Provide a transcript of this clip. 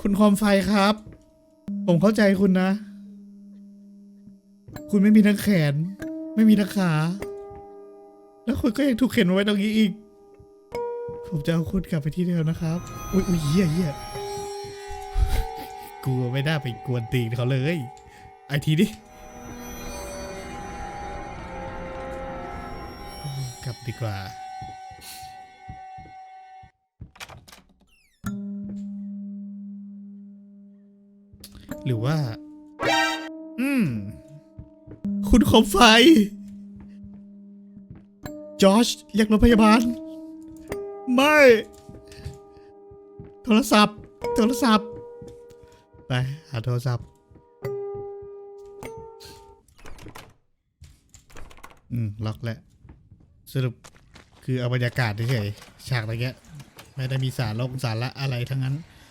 คุณคอมไฟครับ ผมเข้าใจคุณนะ คุณไม่มีทั้งแขน ไม่มีทั้งขา แล้วคุณก็ยังถูกเข็นไว้ตรงนี้อีก ผมจะเอาคุณกลับไปที่เดิมนะครับ อุ้ยอุ้ยเหี้ยเหี้ยกลัวไม่ได้ไปกวนตีนเขาเลย ไอทีดิกลับดีกว่า หรือว่า อืม คุณคมไฟ จอชเรียกรถพยาบาล ไม่ โทรศัพท์ โทรศัพท์ ไป หาโทรศัพท์ อืม ล็อกแล้ว สรุปคือเอาบรรยากาศเฉยๆฉากอะไรเงี้ย ไม่ได้มีสารลงสารละอะไรทั้งนั้น